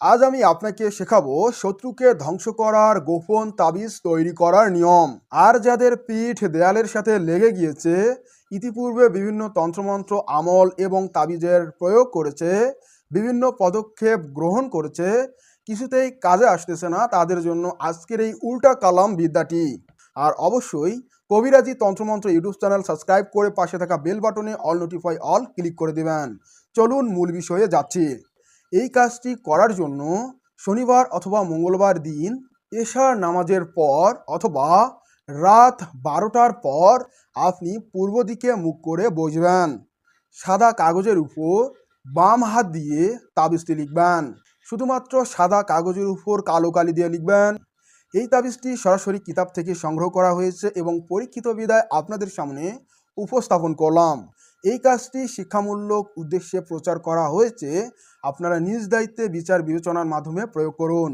আজ আমি আপনাকে শেখাবো শত্রুকে ধ্বংস করার গোপন তাবিজ তৈরি করার নিয়ম। আর যাদের পিঠ দেয়ালের সাথে লেগে গিয়েছে, ইতিপূর্বে বিভিন্ন তন্ত্রমন্ত্র, আমল এবং তাবিজের প্রয়োগ করেছে, বিভিন্ন পদক্ষেপ গ্রহণ করেছে, কিছুতেই কাজে আসতেছে না তাদের জন্য আজকের এই উল্টা কালাম বিদ্যাটি। আর অবশ্যই কবিরাজি তন্ত্রমন্ত্র ইউটিউব চ্যানেল সাবস্ক্রাইব করে পাশে থাকা বেল বাটনে অল নোটিফাই অল ক্লিক করে দিবেন। চলুন মূল বিষয়ে যাচ্ছি। এই কাজটি করার জন্য শনিবার অথবা মঙ্গলবার দিন এশার নামাজের পর অথবা রাত বারোটার পর আপনি পূর্ব দিকে মুখ করে বসবেন। সাদা কাগজের উপর বাম হাত দিয়ে তাবিজটি লিখবেন। শুধুমাত্র সাদা কাগজের উপর কালো কালি দিয়ে লিখবেন। এই তাবিজটি সরাসরি কিতাব থেকে সংগ্রহ করা হয়েছে এবং পরীক্ষিত বিদায় আপনাদের সামনে উপস্থাপন করলাম। এই কাজটি শিক্ষামূলক উদ্দেশ্যে প্রচার করা হয়েছে। আপনারা নিজ দায়িত্বে বিচার বিবেচনার মাধ্যমে প্রয়োগ করুন।